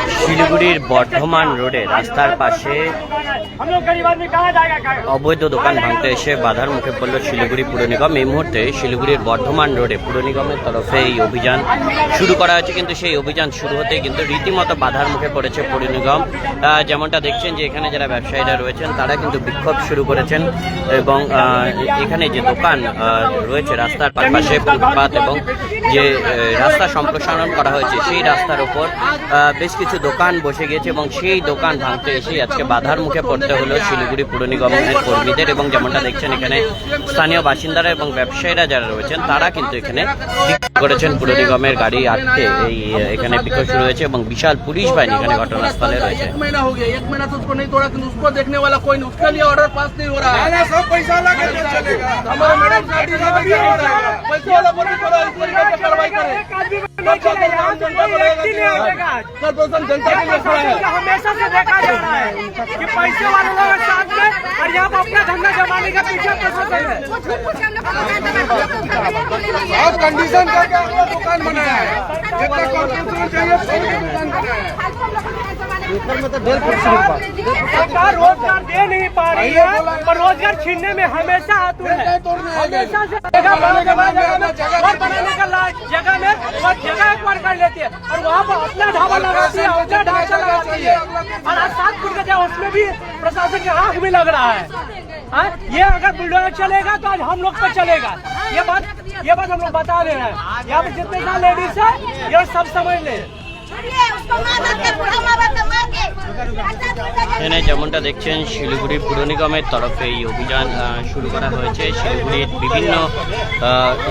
Yeah. শিলিগুড়ির বর্ধমান রোডে রাস্তার পাশে অবৈধ দোকান ভাঙতে এসে বাধার মুখে পড়ল শিলিগুড়ি পুর নিগম। এই মুহূর্তে শিলিগুড়ির বর্ধমান রোডে পুর নিগমের তরফে এই অভিযান শুরু করা হয়েছে, কিন্তু সেই অভিযান শুরু হতে কিন্তু রীতিমতো বাধার মুখে পড়েছে পুর নিগম। যেমনটা দেখছেন যে এখানে যারা ব্যবসায়ীরা রয়েছেন, তারা কিন্তু বিক্ষোভ শুরু করেছেন এবং এখানে যে দোকান রয়েছে রাস্তার পাশে ফুটপাত এবং যে রাস্তা সম্প্রসারণ করা হয়েছে, সেই রাস্তার ওপর বেশ কিছু দোকান বসে গিয়েছে এবং সেই দোকান ভাঙতে এসে আজকে বাধার মুখে পড়তে হলো শিলিগুড়ি পুর নিগমের কর্মীদের এবং যেমনটা দেখছেন এখানে স্থানীয় বাসিন্দারা এবং ব্যবসায়ীরা যারা রয়েছেন তারা কিন্তু এখানে বিক্ষোভ করেছেন পুর নিগমের গাড়ি আটকে এই আহ, এখানে বিক্ষোভ শুরু হয়েছে এবং বিশাল পুলিশ বাহিনী এখানে ঘটনাস্থলে রয়েছে एक महीना हो गया एक महीना से उसको नहीं तोड़ा কিন্তু उसको देखने वाला कोई नहीं उसके लिए ऑर्डर पास नहीं हो रहा है सब पैसा लगे तो चलेगा हमारे मैडम साहब जी ने क्या होता है पैसे वाला बोल के थोड़ा इस तरीके से कार्रवाई करें कब तक आम हमेशा से देखा जा रहा है कि पैसे वाले लोग साथ में और यहाँ पर अपना धंधा जमाने का पीछे प्रशासन है। और कंडीशन करके अपना दुकान बनाया है। जितना चाहिए दुकान बनाया है। सरकार रोज़गार दे नहीं पा रही है पर रोज़गार छीनने में हमेशा आतुर है। हमेशा से जगह बनाने के जगह में और बनाने का ला- जगह में और जगह एक बार कर लेती है और वहाँ पर अपना ढाबा लगाती है अपना ढांचा लगाती है। और आज सात फुट का जगह उसमें भी प्रशासन की आँख भी लग रहा है। हाँ? ये अगर बुलडोजर चलेगा तो आज हम लोग पर चलेगा। ये बात ये बात हम लोग बता रहे हैं। यहाँ पे जितने सारे लेडीज़ है ये सब समझ ले। এখানে যেমনটা দেখছেন শিলিগুড়ি পুর নিগমের তরফে এই অভিযান শুরু করা হয়েছে। শিলিগুড়ির বিভিন্ন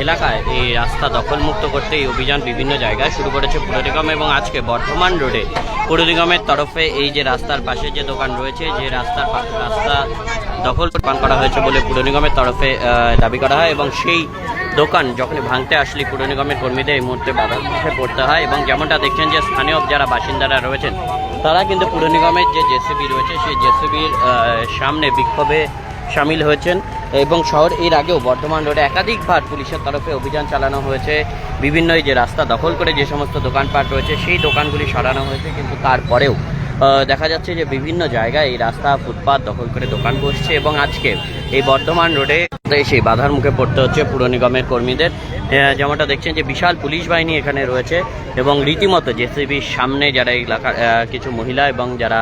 এলাকায় এই রাস্তা দখলমুক্ত করতে এই অভিযান বিভিন্ন জায়গায় শুরু করেছে পুর নিগম এবং আজকে বর্ধমান রোডে পুর নিগমের তরফে এই যে রাস্তার পাশে যে দোকান রয়েছে, যে রাস্তার রাস্তা দখল পান করা হয়েছে বলে পুর নিগমের তরফে দাবি করা হয় এবং সেই দোকান যখনই ভাঙতে আসলে পুর নিগমের কর্মীদের এই মুহূর্তে বাধার মুখে পড়তে হয় এবং যেমনটা দেখছেন যে স্থানীয় যারা বাসিন্দারা রয়েছেন, তারা কিন্তু পুর নিগমের যে জেসিবি রয়েছে, সেই জেসিবির সামনে বিক্ষোভে সামিল হয়েছেন এবং শহর এর আগেও বর্ধমান রোডে একাধিকবার পুলিশের তরফে অভিযান চালানো হয়েছে। বিভিন্ন যে রাস্তা দখল করে যে সমস্ত দোকানপাট রয়েছে, সেই দোকানগুলি সরানো হয়েছে, কিন্তু তারপরেও দেখা যাচ্ছে যে বিভিন্ন জায়গায় এই রাস্তা, ফুটপাত দখল করে দোকান বসছে এবং আজকে এই বর্ধমান রোডে সেই বাধার মুখে পড়তে হচ্ছে পুর নিগমের কর্মীদের। যেমনটা দেখছেন যে বিশাল পুলিশ বাহিনী এখানে রয়েছে এবং রীতিমতো জেসিবির সামনে যারা এই এলাকার কিছু মহিলা এবং যারা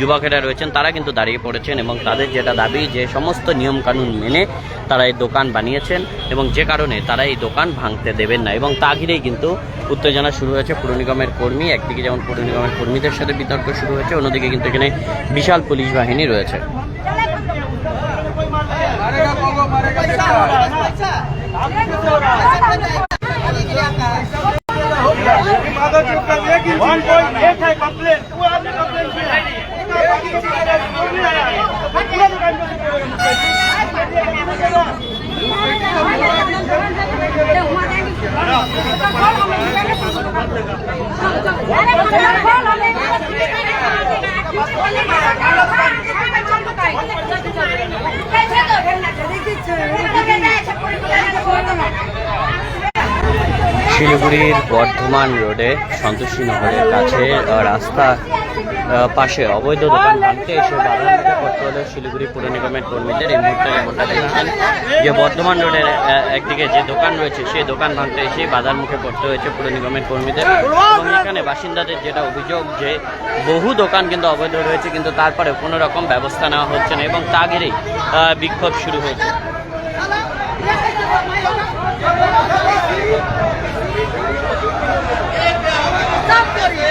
যুবকেরা রয়েছেন, তারা কিন্তু দাঁড়িয়ে পড়েছেন এবং তাদের যেটা দাবি যে সমস্ত নিয়মকানুন মেনে তারা এই দোকান বানিয়েছেন এবং যে কারণে তারা এই দোকান ভাঙতে দেবেন না এবং তা ঘিরেই কিন্তু উত্তেজনা শুরু হয়েছে পুর নিগমের কর্মী। একদিকে যেমন পুর নিগমের কর্মীদের সাথে বিতর্ক শুরু হয়েছে, অন্যদিকে কিন্তু এখানে বিশাল পুলিশ বাহিনী রয়েছে। কমপ্লেন্ট শিলিগুড়ির বর্ধমান রোডে সন্তোষী নগরের কাছে রাস্তা পাশে অবৈধ দোকান ভাঙতে এসে পড়তে হলো শিলিগুড়ি পুর নিগমের কর্মীদের এই মুহূর্তে যেমনটা দেখছেন যে বর্ধমান রোডের একদিকে যে দোকান রয়েছে সেই দোকান ভাঙতে এসে বাধার মুখে পড়তে হয়েছে পুর নিগমের কর্মীদের। এবং এখানে বাসিন্দাদের যেটা অভিযোগ যে বহু দোকান কিন্তু অবৈধ রয়েছে কিন্তু তারপরে কোনো রকম ব্যবস্থা নেওয়া হচ্ছে না এবং তা ঘিরেই বিক্ষোভ শুরু হয়েছে। এ,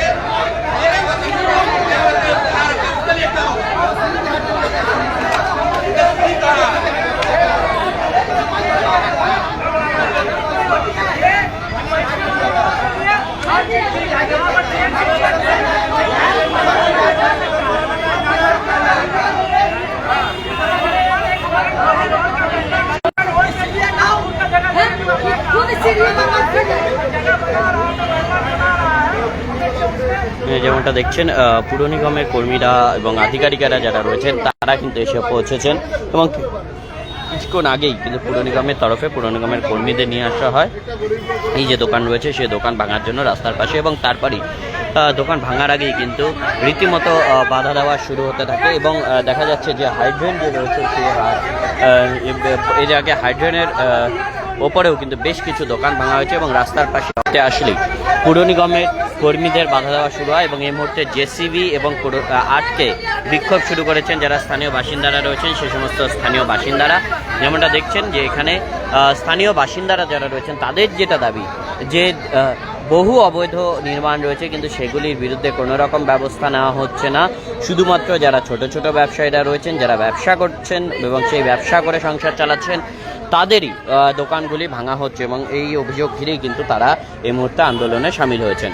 যেমনটা দেখছেন পুর নিগমের কর্মীরা এবং আধিকারিকেরা যারা রয়েছেন, তারা কিন্তু এসে পৌঁছেছেন এবং কিছুক্ষণ আগেই কিন্তু পুর নিগমের তরফে পুর নিগমের কর্মীদের নিয়ে আসা হয়। এই যে দোকান রয়েছে, সেই দোকান ভাঙার জন্য রাস্তার পাশে এবং তারপরেই দোকান ভাঙার আগেই কিন্তু রীতিমতো বাধা দেওয়া শুরু হতে থাকে এবং দেখা যাচ্ছে যে হাইড্রেন যে রয়েছে, সেই এই জায়গায় হাইড্রেনের ওপরেও কিন্তু বেশ কিছু দোকান ভাঙা হয়েছে এবং রাস্তার পাশে আসলেই পুর নিগমের কর্মীদের বাধা দেওয়া শুরু হয় এবং এই মুহূর্তে জেসিবি এবং আটকে বিক্ষোভ শুরু করেছেন যারা স্থানীয় বাসিন্দারা রয়েছেন, সে সমস্ত স্থানীয় বাসিন্দারা। যেমনটা দেখছেন যে এখানে স্থানীয় বাসিন্দারা যারা রয়েছেন, তাদের যেটা দাবি, যে বহু অবৈধ নির্মাণ রয়েছে, কিন্তু সেগুলির বিরুদ্ধে কোনো রকম ব্যবস্থা নেওয়া হচ্ছে না। শুধুমাত্র যারা ছোট ছোট ব্যবসায়ীরা রয়েছেন, যারা ব্যবসা করছেন এবং সেই ব্যবসা করে সংসার চালাচ্ছেন তাদেরই দোকানগুলি ভাঙা হচ্ছে এবং এই অভিযোগ ঘিরেই কিন্তু তারা এই মুহূর্তে আন্দোলনে সামিল হয়েছেন।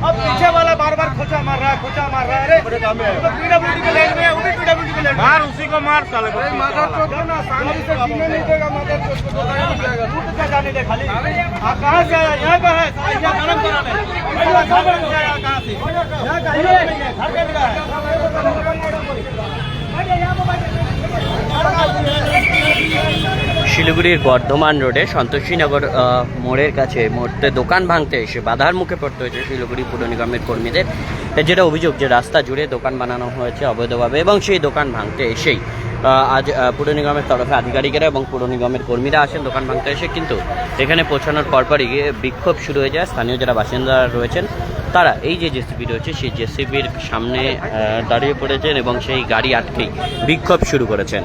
अब पीछे वाला बार बार खोचा मार रहा है खोचा मार रहा है अरे तो पीडब्ल्यूडी के लैंड में है वो भी पीडब्ल्यूडी के लैंड मार उसी को मार साले को मदर चौथ को ना शांति से जीने नहीं देगा चौथ को तो नहीं जाएगा रूट क्या जाने दे खाली आप कहाँ से आया यहाँ का है यहाँ गरम करा ले कहाँ से कहाँ यहाँ का है नहीं है घर पे लगा है শিলিগুড়ির বর্ধমান রোডে সন্তোষীনগর মোড়ের কাছে মোড়তে দোকান ভাঙতে এসে বাধার মুখে পড়তে হয়েছে শিলিগুড়ি পুর নিগমের কর্মীদের। যেটা অভিযোগ যে রাস্তা জুড়ে দোকান বানানো হয়েছে অবৈধভাবে এবং সেই দোকান ভাঙতে এসেই আজ পুর নিগমের তরফে আধিকারিকেরা এবং পুর নিগমের কর্মীরা আসেন দোকান ভাঙতে এসে, কিন্তু এখানে পৌঁছানোর পরপরই বিক্ষোভ শুরু হয়ে যায়। স্থানীয় যারা বাসিন্দারা রয়েছেন, তারা এই যে জেসিবি রয়েছে, সেই জেসিবির সামনে দাঁড়িয়ে পড়েছেন এবং সেই গাড়ি আটকেই বিক্ষোভ শুরু করেছেন।